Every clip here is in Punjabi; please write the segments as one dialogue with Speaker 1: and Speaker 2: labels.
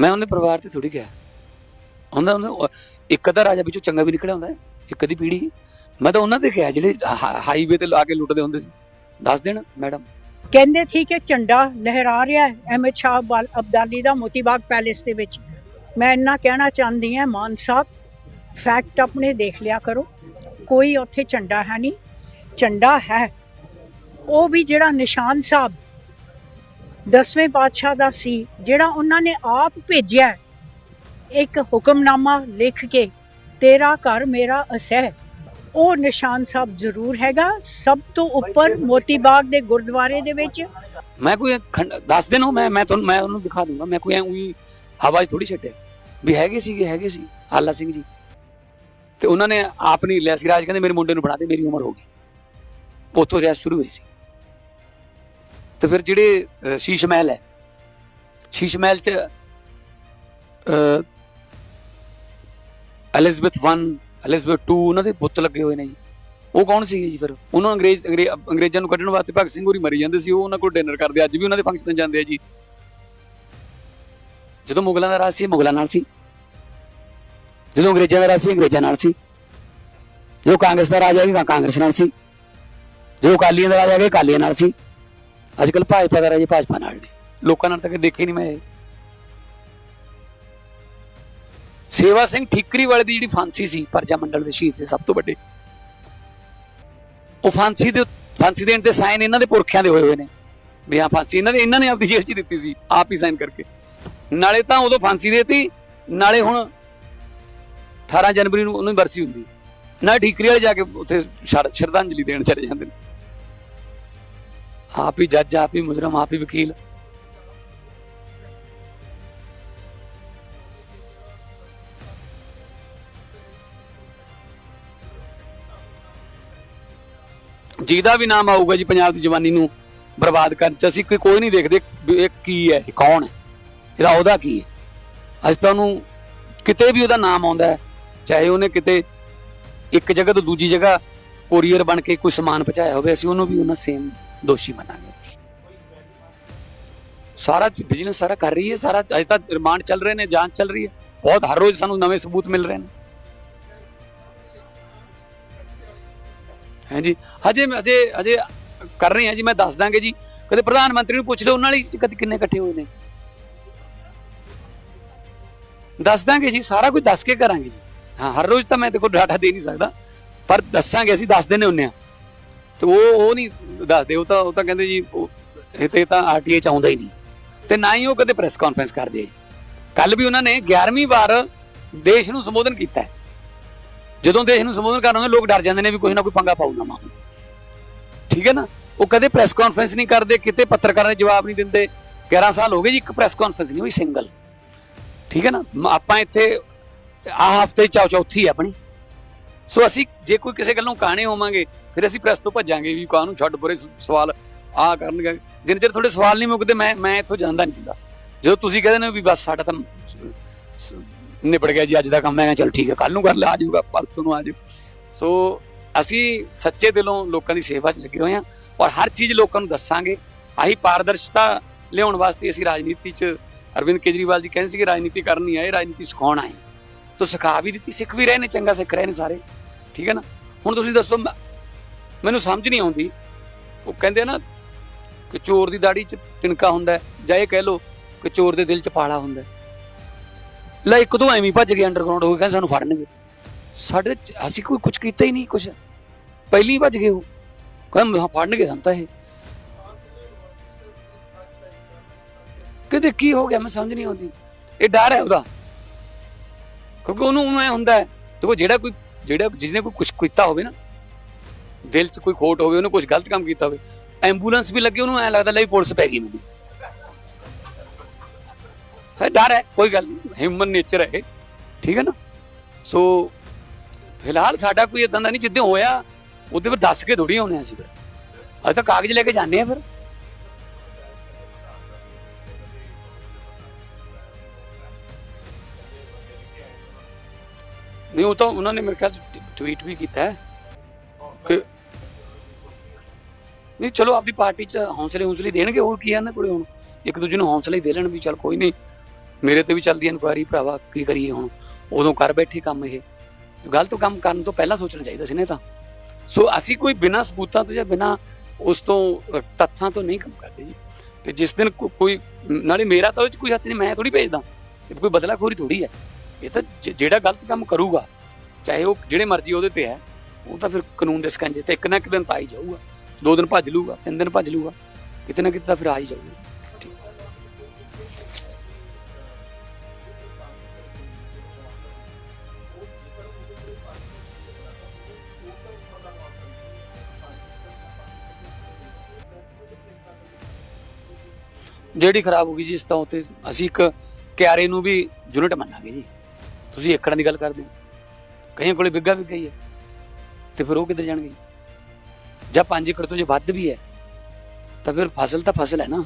Speaker 1: ਮੈਂ ਉਹਦੇ ਪਰਿਵਾਰ ਤੇ ਥੋੜੀ ਗਿਆ ਉਹਨਾਂ ਉਹਨਾਂ ਇੱਕ ਅੱਧਾ ਰਾਜਾ ਵਿੱਚੋਂ ਚੰਗਾ ਵੀ ਨਿਕਲਿਆ ਹੁੰਦਾ ਇੱਕ ਅੱਧੀ ਪੀੜੀ ਮੈਂ ਤਾਂ ਉਹਨਾਂ ਦੇ ਕਿਹਾ, ਜਿਹੜੇ ਹਾਈਵੇ ਤੇ ਲਾ ਕੇ ਲੁੱਟਦੇ ਹੁੰਦੇ ਸੀ। ਦੱਸ ਦੇਣ ਮੈਡਮ
Speaker 2: ਕਹਿੰਦੇ ਸੀ ਕਿ ਝੰਡਾ ਲਹਿਰਾ ਰਿਹਾ ਹੈ ਅਹਿਮਦ ਸ਼ਾਹ ਅਬਦਾਲੀ ਦਾ ਮੋਤੀ ਬਾਗ ਪੈਲੇਸ ਦੇ ਵਿੱਚ। ਮੈਂ ਇੰਨਾ ਕਹਿਣਾ ਚਾਹੁੰਦੀ ਹਾਂ, ਮਾਨ ਸਾਹਿਬ ਫੈਕਟ ਆਪਣੇ ਦੇਖ ਲਿਆ ਕਰੋ। ਕੋਈ ਉੱਥੇ ਝੰਡਾ ਹੈ ਨਹੀਂ। ਝੰਡਾ ਹੈ। ਉਹ ਵੀ ਜਿਹੜਾ ਨਿਸ਼ਾਨ ਸਾਹਿਬ ਦਸਵੇਂ ਪਾਤਸ਼ਾਹ ਦਾ ਸੀ, ਜਿਹੜਾ ਉਹਨਾਂ ਨੇ ਆਪ ਭੇਜਿਆ ਇੱਕ ਹੁਕਮਨਾਮਾ ਲਿਖ ਕੇ, ਤੇਰਾ ਘਰ ਮੇਰਾ ਅਸਹਿ ਉਹ ਨਿਸ਼ਾਨ ਸਾਹਿਬ ਜ਼ਰੂਰ ਹੈਗਾ, ਸਭ ਤੋਂ ਉੱਪਰ ਮੋਤੀ ਬਾਗ ਦੇ ਗੁਰਦੁਆਰੇ ਦੇ ਵਿੱਚ।
Speaker 1: ਮੈਂ ਕੋਈ ਦੱਸ ਦੇਣਾ, ਮੈਂ ਮੈਂ ਤੁਹਾਨੂੰ, ਮੈਂ ਉਹਨੂੰ ਦਿਖਾ ਦੂੰਗਾ। ਮੈਂ ਕੋਈ ਉਹੀ ਹਵਾ 'ਚ ਥੋੜੀ ਛੱਡਿਆ। ਵੀ ਹੈਗੇ ਸੀਗੇ, ਹੈਗੇ ਸੀ, ਆਲਾ ਸਿੰਘ ਜੀ। ਤੇ ਉਹਨਾਂ ਨੇ ਆਪ ਨਹੀਂ ਲਿਆ ਸੀ। ਰਾਜ ਕਹਿੰਦੇ, ਮੇਰੇ ਮੁੰਡੇ ਨੂੰ ਬਣਾ ਦੇ, ਮੇਰੀ ਉਮਰ ਹੋ ਗਈ। ਉੱਥੋਂ ਰਿਆਸਤ ਸ਼ੁਰੂ ਹੋਈ ਸੀ। ਤੇ ਫਿਰ ਜਿਹੜੇ ਸ਼ੀਸ਼ ਮਹਿਲ ਹੈ। ਸ਼ੀਸ਼ ਮਹਿਲ 'ਚ ਅ, ਐਲਿਜ਼ਬeth 1 ਐਲਿਜ਼ਬeth 2 ਉਹਨਾਂ ਦੇ ਬੁੱਤ ਲੱਗੇ ਹੋਏ ਨੇ ਜੀ। ਉਹ ਕੌਣ ਸੀਗੇ ਜੀ ਫਿਰ? ਉਹਨਾਂ ਅੰਗਰੇਜ਼ ਅੰਗਰੇ- ਅੰਗਰੇਜ਼ਾਂ ਨੂੰ ਕੱਢਣ ਵਾਸਤੇ ਭਗਤ ਸਿੰਘ ਹੋਰੀ ਮਰੀ ਜਾਂਦੇ ਸੀ ਉਹ ਉਹਨਾਂ ਕੋਲ ਡਿਨਰ ਕਰਦੇ ਅੱਜ ਵੀ ਉਹਨਾਂ ਦੇ ਫੰਕਸ਼ਨ ਜਾਂਦੇ ਆ ਜੀ। ਜਦੋਂ ਮੁਗਲਾਂ ਦਾ ਰਾਜ ਸੀ ਮੁਗਲਾਂ ਨਾਲ ਸੀ। ਜਦੋਂ ਅੰਗਰੇਜ਼ਾਂ ਦਾ ਰਾਜ ਸੀ ਅੰਗਰੇਜ਼ਾਂ ਨਾਲ ਸੀ। ਜਦੋਂ ਕਾਂਗਰਸ ਦਾ ਰਾਜ ਆ ਗਿਆ ਕਾਂਗਰਸ ਨਾਲ ਸੀ। ਜਦੋਂ ਅਕਾਲੀਆਂ ਦਾ ਰਾਜ ਆ ਗਿਆ ਅਕਾਲੀਆਂ ਨਾਲ ਸੀ। ਅੱਜ ਕੱਲ ਭਾਜਪਾ ਦਾ ਰਾਜ ਭਾਜਪਾ ਨਾਲ ਨੇ ਲੋਕਾਂ ਨਾਲ ਤਾਂ ਕਦੇ ਦੇਖੇ ਨਹੀਂ ਮੈਂ ਸੇਵਾ ਸਿੰਘ ਠੀਕਰੀ ਵਾਲੇ ਦੀ ਜਿਹੜੀ ਫਾਂਸੀ ਸੀ, ਪਰਜਾ ਮੰਡਲ ਦੇ ਸ਼ਹੀਦ ਸੀ ਸਭ ਤੋਂ ਵੱਡੇ। ਉਹ ਫਾਂਸੀ ਦੇ ਫਾਂਸੀ ਦੇਣ ਤੇ ਸਾਈਨ ਇਹਨਾਂ ਦੇ ਪੁਰਖਿਆਂ ਦੇ ਹੋਏ ਹੋਏ ਨੇ। ਵੀ ਹਾਂ, ਫਾਂਸੀ ਇਹਨਾਂ ਦੇ ਇਹਨਾਂ ਨੇ ਆਪਦੀ ਜੇਲ੍ਹ 'ਚ ਦਿੱਤੀ ਸੀ, ਆਪ ਹੀ ਸਾਈਨ ਕਰਕੇ। ਨਾਲੇ ਤਾਂ ਉਦੋਂ ਫਾਂਸੀ ਦੇਤੀ, ਨਾਲੇ ਹੁਣ 18 ਜਨਵਰੀ ਨੂੰ ਉਹਨੂੰ ਬਰਸੀ ਹੁੰਦੀ। ਨਾ ਠੀਕਰੀ ਵਾਲੇ ਜਾ ਕੇ ਉੱਥੇ ਸ਼ਰਧਾਂਜਲੀ ਦੇਣ ਚਲੇ ਜਾਂਦੇ ਨੇ। ਆਪ ਹੀ ਜੱਜ, ਆਪ ਹੀ ਮੁਜਰਮ, ਆਪ ਹੀ ਵਕੀਲ। ਜਿਹਦਾ ਵੀ ਨਾਮ ਆਊਗਾ ਜੀ ਪੰਜਾਬ ਦੀ ਜਵਾਨੀ ਨੂੰ ਬਰਬਾਦ ਕਰਨ ਚ, ਅਸੀਂ ਕੋਈ ਕੋਈ ਨਹੀਂ ਦੇਖਦੇ ਇਹ ਕੀ ਹੈ, ਇਹ ਕੌਣ ਹੈ? ਇਹਦਾ ਉਹਦਾ ਕੀ ਹੈ? ਅੱਜ ਤਾਂ ਉਹਨੂੰ ਕਿਤੇ ਵੀ ਉਹਦਾ ਨਾਮ ਆਉਂਦਾ ਹੈ, ਚਾਹੇ ਉਹਨੇ ਕਿਤੇ ਇੱਕ ਜਗ੍ਹਾ ਤੋਂ ਦੂਜੀ ਜਗ੍ਹਾ ਕੋਰੀਅਰ ਬਣ ਕੇ ਕੋਈ ਸਮਾਨ ਪਹੁੰਚਾਇਆ ਹੋਵੇ, ਅਸੀਂ ਉਹਨੂੰ ਵੀ ਉਹਨਾਂ ਸੇਮ ਦੋਸ਼ੀ ਮੰਨਾਂਗੇ ਸਾਰਾ ਬਿਜ਼ਨਸ ਸਾਰਾ ਕਰ ਰਹੀ ਹੈ ਸਾਰਾ ਅਜੇ ਤੱਕ ਰਿਮਾਂਡ ਚੱਲ ਰਹੇ ਨੇ ਜਾਂਚ ਚੱਲ ਰਹੀ ਹੈ ਬਹੁਤ ਹਰ ਰੋਜ਼ ਸਾਨੂੰ ਨਵੇਂ ਸਬੂਤ ਮਿਲ ਰਹੇ ਨੇ ਹਾਂਜੀ ਹਜੇ ਹਜੇ ਹਜੇ ਕਰ ਰਹੇ ਹਾਂ ਜੀ ਮੈਂ ਦੱਸ ਦਾਂਗੇ ਜੀ ਕਦੇ ਪ੍ਰਧਾਨ ਮੰਤਰੀ ਨੂੰ ਪੁੱਛ ਲਓ ਉਹਨਾਂ ਲਈ ਕਦੇ ਕਿੰਨੇ ਇਕੱਠੇ ਹੋਏ ਨੇ ਦੱਸ ਦਾਂਗੇ ਜੀ ਸਾਰਾ ਕੁਝ ਦੱਸ ਕੇ ਕਰਾਂਗੇ ਜੀ ਹਾਂ ਹਰ ਰੋਜ਼ ਤਾਂ ਮੈਂ ਤੇ ਕੋਈ ਡਾਟਾ ਦੇ ਨਹੀਂ ਸਕਦਾ ਪਰ ਦੱਸਾਂਗੇ ਅਸੀਂ ਦੱਸ ਦਿੰਨੇ ਹੁੰਨੇ ਆ। ਤੇ ਉਹ ਉਹ ਨਹੀਂ ਦੱਸਦੇ, ਉਹ ਤਾਂ ਉਹ ਤਾਂ ਕਹਿੰਦੇ ਜੀ, ਉਹ- ਇਹ ਤੇ ਤਾਂ ਆਰਟੀਏ ਚ ਆਉਂਦਾ ਹੀ ਨਹੀਂ। ਤੇ ਨਾ ਹੀ ਉਹ ਕਦੇ ਪ੍ਰੈਸ ਕਾਨਫਰੰਸ ਕਰਦੇ ਕੱਲ ਵੀ ਉਹਨਾਂ ਨੇ 11ਵੀਂ ਵਾਰ ਦੇਸ਼ ਨੂੰ ਸੰਬੋਧਨ ਕੀਤਾ ਹੈ। ਜਦੋਂ ਦੇਸ਼ ਨੂੰ ਸੰਬੋਧਨ ਕਰਨਗੇ, ਲੋਕ ਡਰ ਜਾਂਦੇ ਨੇ ਵੀ ਕੋਈ ਨਾ ਕੋਈ ਪੰਗਾ ਪਾਊ ਨਾ ਠੀਕ ਹੈ ਨਾ? ਉਹ ਕਦੇ ਪ੍ਰੈਸ ਕਾਨਫਰੰਸ ਨਹੀਂ ਕਰਦੇ, ਕਿਤੇ ਪੱਤਰਕਾਰਾਂ ਦੇ ਜਵਾਬ ਨਹੀਂ ਦਿੰਦੇ। 11 ਸਾਲ ਹੋ ਗਏ ਜੀ, ਇੱਕ ਪ੍ਰੈਸ ਕਾਨਫਰੰਸ ਨਹੀਂ ਹੋਈ ਸਿੰਗਲ ਠੀਕ ਹੈ ਨਾ? ਆਪਾਂ ਇੱਥੇ ਆ ਹਫ਼ਤੇ ਚੌ ਚੌਥੀ ਹੈ ਆਪਣੀ। ਸੋ ਅਸੀਂ ਜੇ ਕੋਈ ਕਿਸੇ ਗੱਲੋਂ ਕਾਣੇ ਹੋਵਾਂਗੇ ਫਿਰ ਅਸੀਂ ਪ੍ਰੈਸ ਤੋਂ ਭੱਜਾਂਗੇ ਵੀ ਕਾਹਨੂੰ ਛੱਡ ਪਰੇ ਸਵਾਲ ਆ ਕਰਨਗੇ। ਜਿੰਨੇ ਚਿਰ ਤੁਹਾਡੇ ਸਵਾਲ ਨਹੀਂ ਮੁੱਕਦੇ, ਮੈਂ ਮੈਂ ਇੱਥੋਂ ਜਾਂਦਾ ਨਹੀਂ ਹੁੰਦਾ। ਜਦੋਂ ਤੁਸੀਂ ਕਹਿੰਦੇ ਨੇ ਵੀ ਬਸ ਸਾਡਾ ਤਾਂ ਸ- ਨਿਬੜ ਗਿਆ ਜੀ, ਅੱਜ ਦਾ ਕੰਮ ਮੈਂ ਕਿਹਾ ਚਲ ਠੀਕ ਹੈ ਕੱਲ ਨੂੰ ਕਰ ਲਿਆ ਆ ਜਾਊਗਾ, ਪਰਸੋਂ ਨੂੰ ਆ ਜਾਊ। ਸੋ ਅਸੀਂ ਸੱਚੇ ਦਿਲੋਂ ਲੋਕਾਂ ਦੀ ਸੇਵਾ 'ਚ ਲੱਗੇ ਹੋਏ ਹਾਂ ਔਰ ਹਰ ਚੀਜ਼ ਲੋਕਾਂ ਨੂੰ ਦੱਸਾਂਗੇ। ਆਹੀ ਪਾਰਦਰਸ਼ਤਾ ਲਿਆਉਣ ਵਾਸਤੇ ਅਸੀਂ ਰਾਜਨੀਤੀ 'ਚ ਅਰਵਿੰਦ ਕੇਜਰੀਵਾਲ ਜੀ ਕਹਿੰਦੇ ਸੀ ਕਿ ਰਾਜਨੀਤੀ ਕਰਨੀ ਆਏ, ਰਾਜਨੀਤੀ ਸਿਖਾਉਣ ਆਏ। ਤੋ ਸਿਖਾ ਵੀ ਦਿੱਤੀ, ਸਿੱਖ ਵੀ ਰਹੇ ਨੇ, ਚੰਗਾ ਸਿੱਖ ਰਹੇ ਨੇ ਸਾਰੇ। ਠੀਕ ਹੈ ਨਾ? ਹੁਣ ਤੁਸੀਂ ਦੱਸੋ, ਮੈਂ- ਮੈਨੂੰ ਸਮਝ ਨਹੀਂ ਆਉਂਦੀ। ਉਹ ਕਹਿੰਦੇ ਨਾ ਕਿ ਚੋਰ ਦੀ ਦਾੜੀ 'ਚ ਤਿਣਕਾ ਹੁੰਦਾ ਜਾਂ ਇਹ ਕਹਿ ਲਓ ਕਿ ਚੋਰ ਦੇ ਦਿਲ 'ਚ ਪਾਲਾ ਹੁੰਦਾ ਲੈ ਇੱਕ ਦੋ ਐਵੇਂ ਭੱਜ ਗਏ ਅੰਡਰਗਰਾਉਂਡ ਹੋ ਗਏ ਕਹਿੰਦੇ ਸਾਨੂੰ ਫੜਨਗੇ। ਸਾਡੇ ਅਸੀਂ ਕੋਈ ਕੁਝ ਕੀਤਾ ਹੀ ਨਹੀਂ ਕੁਝ ਪਹਿਲੀ ਭੱਜ ਗਏ ਉਹ। ਕਹਿੰਦੇ ਫੜਨਗੇ ਸਾਨੂੰ ਤਾਂ ਇਹ। ਕਿਤੇ ਕੀ ਹੋ ਗਿਆ ਮੈਂ ਸਮਝ ਨਹੀਂ ਆਉਂਦੀ। ਇਹ ਡਰ ਹੈ ਉਹਦਾ। ਕਿਉਂਕਿ ਉਹਨੂੰ ਉਹਨੂੰ ਐ ਹੁੰਦਾ ਦੇਖੋ ਜਿਹੜਾ ਕੋਈ, ਜਿਹੜਾ ਜਿਸਨੇ ਕੋਈ ਕੁਝ ਕੀਤਾ ਹੋਵੇ ਨਾ ਦਿਲ 'ਚ ਕੋਈ ਖੋਟ ਹੋਵੇ ਉਹਨੇ ਕੁਝ ਗਲਤ ਕੰਮ ਕੀਤਾ ਹੋਵੇ ਐਂਬੂਲੈਂਸ ਵੀ ਲੱਗੇ ਉਹਨੂੰ ਐ ਲੱਗਦਾ ਲੈ ਪੁਲਿਸ ਪੈ ਗਈ ਮੈਨੂੰ। ਹੈ ਡਰ ਹੈ ਕੋਈ ਗੱਲ ਨਹੀਂ ਹਿਊਮਨ ਨੇਚਰ ਹੈ ਇਹ, ਠੀਕ ਹੈ ਨਾ? ਸੋ ਫਿਲਹਾਲ ਸਾਡਾ ਕੋਈ ਇਦਾਂ ਦਾ ਨਹੀਂ ਜਿੱਦਾਂ ਹੋਇਆ ਉਹਦੇ ਪਰ ਦੱਸ ਕੇ ਥੋੜੀ ਆਉਣੇ ਅਸੀਂ ਫਿਰ। ਅਸੀਂ ਤਾਂ ਕਾਗਜ਼ ਲੈ ਕੇ ਜਾਂਦੇ ਆ ਫਿਰ। ਨਹੀਂ ਉਹ ਤਾਂ ਉਹਨਾਂ ਨੇ ਮੇਰੇ ਖਿਆਲ ਚ ਟਵੀਟ ਵੀ ਕੀਤਾ ਹੈ। ਨਹੀਂ, ਚਲੋ ਆਪਦੀ ਪਾਰਟੀ ਚ ਹੌਸਲੇ ਹੌਸਲੇ ਦੇਣਗੇ, ਹੋਰ ਕੀ ਆ ਨਾ ਕੋਲੇ ਹੁਣ? ਇੱਕ ਦੂਜੇ ਨੂੰ ਹੌਸਲੇ ਦੇ ਲੈਣ ਵੀ ਚਲ ਕੋਈ ਨਹੀਂ। ਮੇਰੇ ਤੇ ਵੀ ਚੱਲਦੀ ਇਨਕੁਆਇਰੀ, ਭਰਾਵਾ, ਕੀ ਕਰੀਏ ਹੁਣ? ਉਦੋਂ ਕਰ ਬੈਠੇ ਕੰਮ ਇਹ। ਗਲਤ ਕੰਮ ਕਰਨ ਤੋਂ ਪਹਿਲਾਂ ਸੋਚਣਾ ਚਾਹੀਦਾ ਸੀ ਨੇ ਤਾਂ। ਸੋ ਅਸੀਂ ਕੋਈ ਬਿਨਾਂ ਸਬੂਤਾਂ ਤੋਂ ਜਾਂ ਬਿਨਾਂ ਉਸ ਤੋਂ ਤੱਥਾਂ ਤੋਂ ਨਹੀਂ ਕੰਮ ਕਰਦੇ ਜੀ। ਤੇ ਜਿਸ ਦਿਨ ਕੋਈ, ਨਾਲੇ ਮੇਰਾ ਤਾਂ ਉਹ ਚ ਕੋਈ ਹੱਥ ਨਹੀਂ, ਮੈਂ ਥੋੜੀ ਭੇਜਦਾ। ਕੋਈ ਬਦਲਾਖੋਰੀ ਥੋੜੀ ਹੈ। ਇਹ ਤਾਂ ਜਿਹੜਾ ਗਲਤ ਕੰਮ ਕਰੂਗਾ, ਚਾਹੇ ਉਹ ਜਿਹੜੇ ਮਰਜ਼ੀ ਉਹਦੇ ਤੇ ਹੈ, ਉਹ ਤਾਂ ਫਿਰ ਕਾਨੂੰਨ ਦੇ ਸਕੰਜੇ ਤੇ ਇੱਕ ਨਾ ਇੱਕ ਦਿਨ ਤਾਂ ਆ ਹੀ ਜਾਊਗਾ। ਦੋ ਦਿਨ ਭੱਜ ਲੂਗਾ, ਤਿੰਨ ਦਿਨ ਭੱਜ ਲੂਗਾ, ਕਿਤੇ ਨਾ ਕਿਤੇ ਤਾਂ ਫਿਰ ਆ ਹੀ ਜਾਊਗਾ। ਠੀਕ। ਜਿਹੜੀ ਖਰਾਬ ਹੋ ਗਈ ਜੀ, ਇਸ ਤਾਂ ਉਤੇ ਅਸੀਂ ਇੱਕ ਕਿਆਰੇ ਨੂੰ ਵੀ ਯੂਨਿਟ ਮੰਨਾਂਗੇ ਜੀ। ਤੁਸੀਂ ਏਕੜਾਂ ਦੀ ਗੱਲ ਕਰਦੇ ਹੋ। ਕਈਆਂ ਕੋਲੇ ਬਿੱਗਾ ਵੀ ਗਈ ਹੈ। ਤੇ ਫਿਰ ਉਹ ਕਿੱਧਰ ਜਾਣਗੇ ਜਾਂ 5 ਏਕੜ ਤੋਂ ਜੇ ਵੱਧ ਵੀ ਹੈ, ਤਾਂ ਫਿਰ ਫਸਲ ਤਾਂ ਫਸਲ ਹੈ ਨਾ।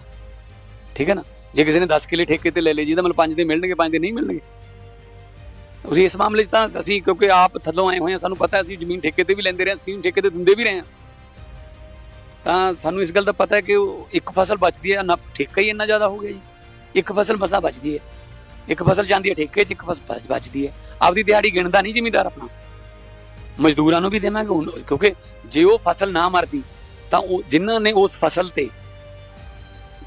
Speaker 1: ਠੀਕ ਹੈ ਨਾ? ਜੇ ਕਿਸੇ ਨੇ 10 ਕਿੱਲੇ ਠੇਕੇ ਤੇ ਲੈ ਲਈ ਜੀ, ਤਾਂ ਮਤਲਬ 5 ਦੇ ਮਿਲਣਗੇ 5 ਦੇ ਨਹੀਂ ਮਿਲਣਗੇ। ਤੁਸੀਂ ਇਸ ਮਾਮਲੇ 'ਚ ਤਾਂ ਅਸੀਂ ਕਿਉਂਕਿ ਆਪ ਥੱਲੋਂ ਆਏ ਹੋਏ ਹਾਂ, ਸਾਨੂੰ ਪਤਾ ਅਸੀਂ ਜ਼ਮੀਨ ਠੇਕੇ ਤੇ ਵੀ ਲੈਂਦੇ ਰਹੇ ਹਾਂ, ਸਕੀਮ ਠੇਕੇ ਤੇ ਦਿੰਦੇ ਵੀ ਰਹੇ ਹਾਂ। ਤਾਂ ਸਾਨੂੰ ਇਸ ਗੱਲ ਦਾ ਪਤਾ ਹੈ ਕਿ ਉਹ ਇੱਕ ਫਸਲ ਬਚਦੀ ਹੈ, ਨਾ ਠੇਕਾ ਹੀ ਇੰਨਾ ਜ਼ਿਆਦਾ ਹੋ ਗਿਆ ਜੀ। ਇੱਕ ਫਸਲ ਮਸਾ ਬਚਦੀ ਹੈ। ਇੱਕ ਫਸਲ ਜਾਂਦੀ ਹੈ ਠੇਕੇ 'ਚ, ਇੱਕ ਫਸਲ ਬਚਦੀ ਹੈ। ਆਪਦੀ ਦਿਹਾੜੀ ਗਿਣਦਾ ਨਹੀਂ ਜ਼ਿਮੀਦਾਰ ਆਪਣਾ। ਮਜ਼ਦੂਰਾਂ ਨੂੰ ਵੀ ਦੇਵਾਂਗੇ ਹੁਣ ਕਿਉਂਕਿ ਜੇ ਉਹ ਫਸਲ ਨਾ ਮਰਦੀ, ਤਾਂ ਉਹ ਜਿਨ੍ਹਾਂ ਨੇ ਉਸ ਫਸਲ ਤੇ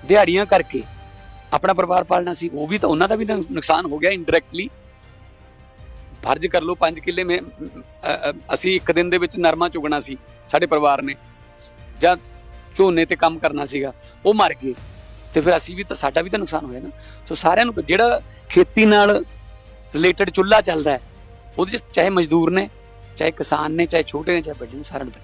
Speaker 1: ਦਿਹਾੜੀਆਂ ਕਰਕੇ ਆਪਣਾ ਪਰਿਵਾਰ ਪਾਲਣਾ ਸੀ, ਉਹ ਵੀ ਤਾਂ ਉਹਨਾਂ ਦਾ ਵੀ ਤਾਂ ਨੁਕਸਾਨ ਹੋ ਗਿਆ ਇਨਡਾਇਰੈਕਟਲੀ ਫਰਜ਼ ਕਰ ਲਓ 5 ਕਿੱਲੇ ਮੇ ਅਸੀਂ ਇੱਕ ਦਿਨ ਦੇ ਵਿੱਚ ਨਰਮਾ ਚੁਗਣਾ ਸੀ, ਸਾਡੇ ਪਰਿਵਾਰ ਨੇ। ਜਾਂ ਝੋਨੇ ਤੇ ਕੰਮ ਕਰਨਾ ਸੀਗਾ, ਉਹ ਮਰ ਗਏ। ਤੇ ਫਿਰ ਅਸੀਂ ਵੀ ਤਾਂ ਸਾਡਾ ਵੀ ਤਾਂ ਨੁਕਸਾਨ ਹੋਇਆ ਨਾ। ਸੋ ਸਾਰਿਆਂ ਨੂੰ ਜਿਹੜਾ ਖੇਤੀ ਨਾਲ ਰਿਲੇਟਡ ਚੁੱਲ੍ਹਾ ਚੱਲਦਾ ਹੈ, ਉਹਦੇ ਚ ਚਾਹੇ ਮਜ਼ਦੂਰ ਨੇ ਚਾਹੇ ਕਿਸਾਨ ਨੇ ਚਾਹੇ ਛੋਟੇ ਨੇ ਚਾਹੇ ਵੱਡੇ ਨੇ ਸਾਰਿਆਂ ਨੂੰ